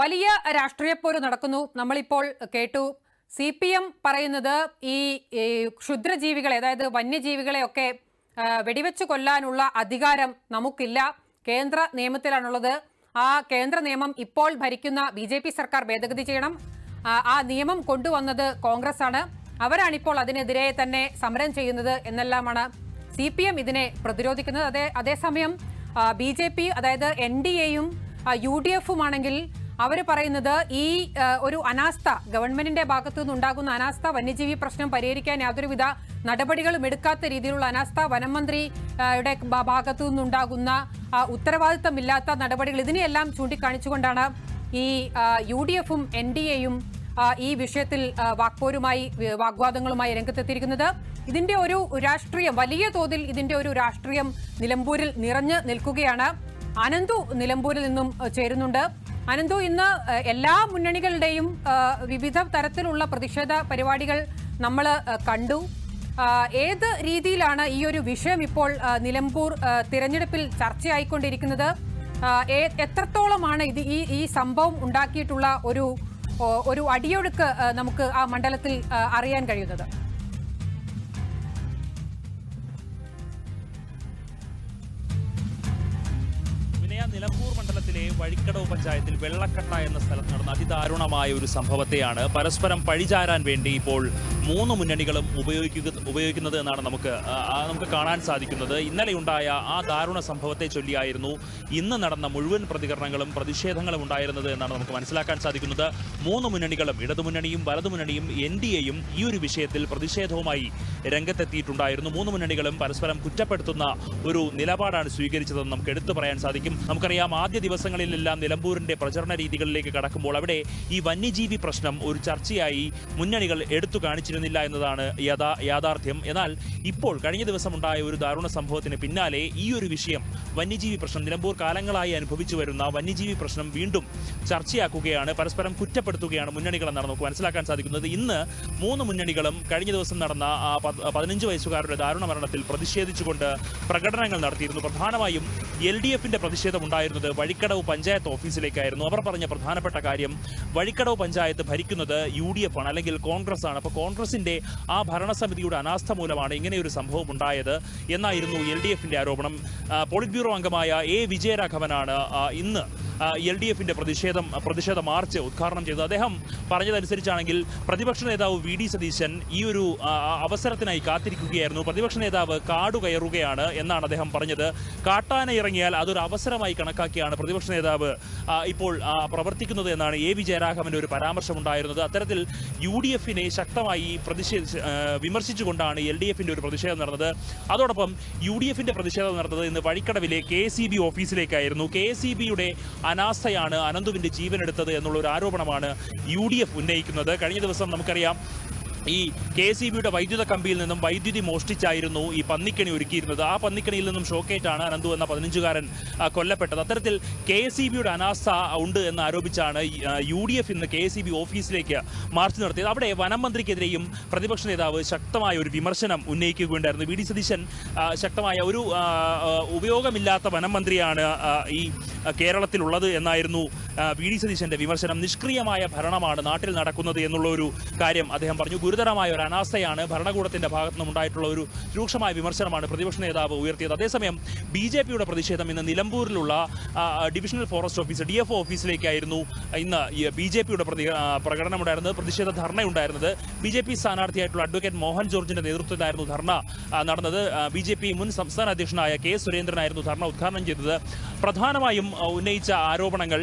വലിയ രാഷ്ട്രീയ പോര് നടക്കുന്നു. നമ്മളിപ്പോൾ കേട്ടു. സി പി എം പറയുന്നത് ഈ ക്ഷുദ്രജീവികളെ അതായത് വന്യജീവികളെയൊക്കെ വെടിവെച്ച് കൊല്ലാനുള്ള അധികാരം നമുക്കില്ല. കേന്ദ്ര നിയമത്തിലാണുള്ളത്. ആ കേന്ദ്ര നിയമം ഇപ്പോൾ ഭരിക്കുന്ന ബി ജെ പി സർക്കാർ ഭേദഗതി ചെയ്യണം. ആ, നിയമം കൊണ്ടുവന്നത് കോൺഗ്രസ് ആണ് അവരാണിപ്പോൾ അതിനെതിരെ തന്നെ സമരം ചെയ്യുന്നത് എന്നെല്ലാമാണ് സി പി എം ഇതിനെ പ്രതിരോധിക്കുന്നത്. അതേ അതേസമയം ബി ജെ പി അതായത് എൻ ഡി എയും യു ഡി എഫുമാണെങ്കിൽ അവർ പറയുന്നത് ഈ ഒരു അനാസ്ഥ ഗവൺമെന്റിന്റെ ഭാഗത്തു നിന്നുണ്ടാകുന്ന അനാസ്ഥ വന്യജീവി പ്രശ്നം പരിഹരിക്കാൻ യാതൊരുവിധ നടപടികളും എടുക്കാത്ത രീതിയിലുള്ള അനാസ്ഥ വനം മന്ത്രിയുടെ ഭ- ഭാഗത്തു നിന്നുണ്ടാകുന്ന ഉത്തരവാദിത്തമില്ലാത്ത നടപടികൾ ഇതിനെയെല്ലാം ചൂണ്ടിക്കാണിച്ചുകൊണ്ടാണ് ഈ യു ഡി എഫും എൻ ഡി എയും ഈ വിഷയത്തിൽ വാക്പോരുമായി വാഗ്വാദങ്ങളുമായി രംഗത്തെത്തിയിരിക്കുന്നത്. ഇതിന്റെ ഒരു രാഷ്ട്രീയം വലിയ തോതിൽ ഇതിന്റെ ഒരു രാഷ്ട്രീയം നിലമ്പൂരിൽ നിറഞ്ഞു നിൽക്കുകയാണ്. അനന്തു നിലമ്പൂരിൽ നിന്നും ചേരുന്നുണ്ട്. അനന്തു ഇന്ന് എല്ലാ മുന്നണികളുടെയും വിവിധ തരത്തിലുള്ള പ്രതിഷേധ പരിപാടികൾ നമ്മൾ കണ്ടു. ഏത് രീതിയിലാണ് ഈ ഒരു വിഷയം ഇപ്പോൾ നിലമ്പൂർ തിരഞ്ഞെടുപ്പിൽ ചർച്ചയായിക്കൊണ്ടിരിക്കുന്നത്? എത്രത്തോളമാണ് ഇത് ഈ ഈ സംഭവം ഉണ്ടാക്കിയിട്ടുള്ള ഒരു ഒരു അടിയൊഴുക്ക് നമുക്ക് ആ മണ്ഡലത്തിൽ അറിയാൻ കഴിയുന്നത്? നിലമ്പൂർ മണ്ഡലത്തിലെ വഴിക്കടവ് പഞ്ചായത്തിൽ വെള്ളക്കട്ട എന്ന സ്ഥലത്ത് നടന്ന അതിദാരുണമായ ഒരു സംഭവത്തെയാണ് പരസ്പരം പഴിചാരാൻ വേണ്ടി ഇപ്പോൾ മൂന്ന് മുന്നണികളും ഉപയോഗിക്കുക ഉപയോഗിക്കുന്നത് എന്നാണ് നമുക്ക് നമുക്ക് കാണാൻ സാധിക്കുന്നത്. ഇന്നലെ ഉണ്ടായ ആ ദാരുണ സംഭവത്തെ ചൊല്ലിയായിരുന്നു ഇന്ന് നടന്ന മുഴുവൻ പ്രതികരണങ്ങളും പ്രതിഷേധങ്ങളും ഉണ്ടായിരുന്നത് എന്നാണ് നമുക്ക് മനസ്സിലാക്കാൻ സാധിക്കുന്നത്. മൂന്ന് മുന്നണികളും ഇടതുമുന്നണിയും വലതുമുന്നണിയും എൻ ഡി എയും ഈ ഒരു വിഷയത്തിൽ പ്രതിഷേധവുമായി രംഗത്തെത്തിയിട്ടുണ്ടായിരുന്നു. മൂന്ന് മുന്നണികളും പരസ്പരം കുറ്റപ്പെടുത്തുന്ന ഒരു നിലപാടാണ് സ്വീകരിച്ചതെന്ന് നമുക്ക് എടുത്തു പറയാൻ സാധിക്കും. നമുക്കറിയാം ആദ്യ ദിവസങ്ങളിലെല്ലാം നിലമ്പൂരിന്റെ പ്രചരണ രീതികളിലേക്ക് കടക്കുമ്പോൾ അവിടെ ഈ വന്യജീവി പ്രശ്നം ഒരു ചർച്ചയായി മുന്നണികൾ എടുത്തു കാണിച്ചിരുന്നില്ല എന്നതാണ് യഥാ യാഥാർത്ഥ്യം. എന്നാൽ ഇപ്പോൾ കഴിഞ്ഞ ദിവസം ഉണ്ടായ ഒരു ദാരുണ സംഭവത്തിന് പിന്നാലെ ഈ ഒരു വിഷയം വന്യജീവി പ്രശ്നം നിലമ്പൂർ കാലങ്ങളായി അനുഭവിച്ചു വരുന്ന വന്യജീവി പ്രശ്നം വീണ്ടും ചർച്ചയാക്കുകയാണ് പരസ്പരം കുറ്റപ്പെടുത്തുകയാണ് മുന്നണികൾ എന്നാണ് നമുക്ക് മനസ്സിലാക്കാൻ സാധിക്കുന്നത്. ഇന്ന് മൂന്ന് മുന്നണികളും കഴിഞ്ഞ ദിവസം നടന്ന ആ പത്- പതിനഞ്ച് വയസ്സുകാരുടെ ദാരുണ മരണത്തിൽ പ്രതിഷേധിച്ചുകൊണ്ട് പ്രകടനങ്ങൾ നടത്തിയിരുന്നു. പ്രധാനമായും എൽ ഡി എഫിന്റെ പ്രതിഷേധം ഉണ്ടായിരുന്നത് വഴിക്കടവ് പഞ്ചായത്ത് ഓഫീസിലേക്കായിരുന്നു. അവർ പറഞ്ഞ പ്രധാനപ്പെട്ട കാര്യം വഴിക്കടവ് പഞ്ചായത്ത് ഭരിക്കുന്നത് യു ഡി എഫ് ആണ് അല്ലെങ്കിൽ കോൺഗ്രസ് ആണ്. അപ്പോൾ കോൺഗ്രസിന്റെ ആ ഭരണസമിതിയുടെ അനാസ്ഥ മൂലമാണ് ഇങ്ങനെയൊരു സംഭവം ഉണ്ടായത് എന്നായിരുന്നു എൽ ഡി എഫിന്റെ ആരോപണം. പോളിറ്റ് ബ്യൂറോ അംഗമായ എ വിജയരാഘവനാണ് ഇന്ന് എൽ ഡി എഫിന്റെ പ്രതിഷേധം പ്രതിഷേധ മാർച്ച് ഉദ്ഘാടനം ചെയ്തത് അദ്ദേഹം പറഞ്ഞതനുസരിച്ചാണെങ്കിൽ പ്രതിപക്ഷ നേതാവ് വി ഡി സതീശൻ ഈ ഒരു അവസരത്തിനായി കാത്തിരിക്കുകയായിരുന്നു. പ്രതിപക്ഷ നേതാവ് കാടു കയറുകയാണ് എന്നാണ് അദ്ദേഹം പറഞ്ഞത്. കാട്ടാന ഇറങ്ങിയാൽ അതൊരു അവസരമായി കണക്കാക്കിയാണ് പ്രതിപക്ഷ നേതാവ് ഇപ്പോൾ പ്രവർത്തിക്കുന്നത് എന്നാണ് എ വി ജയരാഘവന്റെ ഒരു പരാമർശമുണ്ടായിരുന്നത്. അത്തരത്തിൽ യു ഡി എഫിനെ ശക്തമായി പ്രതിഷേധ വിമർശിച്ചുകൊണ്ടാണ് എൽ ഡി എഫിന്റെ ഒരു പ്രതിഷേധം നടന്നത്. അതോടൊപ്പം യു ഡി എഫിന്റെ പ്രതിഷേധം നടന്നത് ഇന്ന് വഴിക്കടവിലെ കെ സി ബി ഓഫീസിലേക്കായിരുന്നു. കെ സി ബിയുടെ അനാസ്ഥയാണ് അനന്തുവിന്റെ ജീവനെടുത്തത് എന്നുള്ള ഒരു ആരോപണമാണ് യു ഡി എഫ് ഉന്നയിക്കുന്നത്. കഴിഞ്ഞ ദിവസം നമുക്കറിയാം ഈ കെ സി ബിയുടെ വൈദ്യുത കമ്പിയിൽ നിന്നും വൈദ്യുതി മോഷ്ടിച്ചായിരുന്നു ഈ പന്നിക്കണി ഒരുക്കിയിരുന്നത്. ആ പന്നിക്കണിയിൽ നിന്നും ഷോക്കേറ്റാണ് അനന്തു എന്ന പതിനഞ്ചുകാരൻ കൊല്ലപ്പെട്ടത്. അത്തരത്തിൽ കെ സി ബിയുടെ അനാസ്ഥ ഉണ്ട് എന്ന് ആരോപിച്ചാണ് യു ഡി എഫ് ഇന്ന് കെ സി ബി ഓഫീസിലേക്ക് മാർച്ച് നടത്തിയത്. അവിടെ വനം മന്ത്രിക്കെതിരെയും പ്രതിപക്ഷ നേതാവ് ശക്തമായ ഒരു വിമർശനം ഉന്നയിക്കുകയുണ്ടായിരുന്നു. വി ഡി സതീശൻ ശക്തമായ ഒരു ഉപയോഗമില്ലാത്ത വനം മന്ത്രിയാണ് ഈ കേരളത്തിലുള്ളത് എന്നായിരുന്നു വി ഡി സതീശന്റെ വിമർശനം നിഷ്ക്രിയമായ ഭരണമാണ് നാട്ടിൽ നടക്കുന്നത് എന്നുള്ള ഒരു കാര്യം അദ്ദേഹം പറഞ്ഞു. ഗുരുതരമായ ഒരു അനാസ്ഥയാണ് ഭരണകൂടത്തിന്റെ ഭാഗത്തു നിന്നുണ്ടായിട്ടുള്ള ഒരു രൂക്ഷമായ വിമർശനമാണ് പ്രതിപക്ഷ നേതാവ് ഉയർത്തിയത്. അതേസമയം ബി ജെ പിയുടെ പ്രതിഷേധം ഇന്ന് നിലമ്പൂരിലുള്ള divisional forest office D F ഓഫീസിലേക്കായിരുന്നു ഇന്ന് ബി ജെ പിയുടെ പ്രതി പ്രകടനമുണ്ടായിരുന്നത് പ്രതിഷേധ ധർണയുണ്ടായിരുന്നത്. ബി ജെ പി സ്ഥാനാർത്ഥിയായിട്ടുള്ള അഡ്വക്കേറ്റ് മോഹൻ ജോർജിന്റെ നേതൃത്വത്തിലായിരുന്നു ധർണ നടന്നത്. ബി ജെ പി മുൻ സംസ്ഥാന അധ്യക്ഷനായ കെ സുരേന്ദ്രനായിരുന്നു ധർണ ഉദ്ഘാടനം ചെയ്തത്. പ്രധാനമായും ഉന്നയിച്ച ആരോപണങ്ങൾ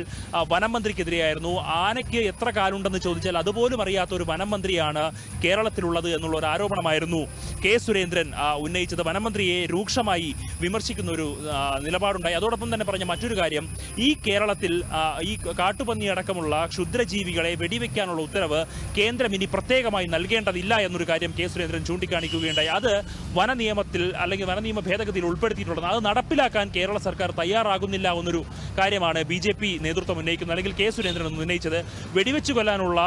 വനം മന്ത്രിക്കെതിരെയായിരുന്നു ആനയ്ക്ക് എത്ര കാലുണ്ടെന്ന് ചോദിച്ചാൽ അതുപോലും അറിയാത്ത ഒരു വനം മന്ത്രിയാണ് കേരളത്തിലുള്ളത് എന്നുള്ള ഒരു ആരോപണമായിരുന്നു. കെ സുരേന്ദ്രൻ ഉന്നയിച്ചത് വനം മന്ത്രിയെ രൂക്ഷമായി വിമർശിക്കുന്ന ഒരു നിലപാടുണ്ടായി. അതോടൊപ്പം തന്നെ പറഞ്ഞ മറ്റൊരു കാര്യം ഈ കേരളത്തിൽ ഈ കാട്ടുപന്നി അടക്കമുള്ള ക്ഷുദ്രജീവികളെ വെടിവെക്കാനുള്ള ഉത്തരവ് കേന്ദ്രം ഇനി പ്രത്യേകമായി നൽകേണ്ടതില്ല എന്നൊരു കാര്യം കെ സുരേന്ദ്രൻ ചൂണ്ടിക്കാണിക്കുകയുണ്ടായി. അത് വനനിയമത്തിൽ അല്ലെങ്കിൽ വനനിയമ ഭേദഗതിയിൽ ഉൾപ്പെടുത്തിയിട്ടുള്ളത് അത് നടപ്പിലാക്കാൻ കേരള സർക്കാർ തയ്യാറാകുന്നില്ല എന്നൊരു കാര്യമാണ് ബി നേതൃത്വം ഉന്നയിക്കുന്നത് അല്ലെങ്കിൽ കെ സുരേന്ദ്രൻ ഉന്നയിച്ചത് വെടിവെച്ച് കൊല്ലാനുള്ള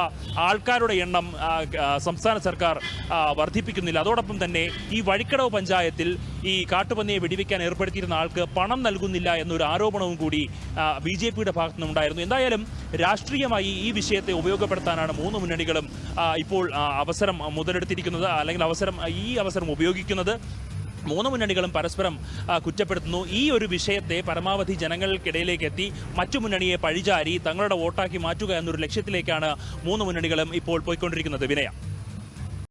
ആൾക്കാരുടെ എണ്ണം സംസ്ഥാന സർക്കാർ വർദ്ധിപ്പിക്കുന്നില്ല. അതോടൊപ്പം തന്നെ ഈ വഴിക്കടവ് പഞ്ചായത്തിൽ ഈ കാട്ടുപന്നിയെ വെടിവെക്കാൻ ഏർപ്പെടുത്തിയിരുന്ന ആൾക്ക് പണം നൽകുന്നില്ല എന്നൊരു ആരോപണവും കൂടി ബി ജെ പിയുടെ ഭാഗത്തു നിന്നുണ്ടായിരുന്നു എന്തായാലും രാഷ്ട്രീയമായി ഈ വിഷയത്തെ ഉപയോഗപ്പെടുത്താനാണ് മൂന്ന് മുന്നണികളും ഇപ്പോൾ അവസരം മുതലെടുത്തിരിക്കുന്നത് അല്ലെങ്കിൽ അവസരം ഈ അവസരം ഉപയോഗിക്കുന്നത്. മൂന്ന് മുന്നണികളും പരസ്പരം കുറ്റപ്പെടുത്തുന്നു. ഈ ഒരു വിഷയത്തെ പരമാവധി ജനങ്ങൾക്കിടയിലേക്ക് എത്തി മറ്റു മുന്നണിയെ പഴിചാരി തങ്ങളുടെ വോട്ടാക്കി മാറ്റുക എന്നൊരു ലക്ഷ്യത്തിലേക്കാണ് മൂന്ന് മുന്നണികളും ഇപ്പോൾ പോയിക്കൊണ്ടിരിക്കുന്നത്. വിനയ.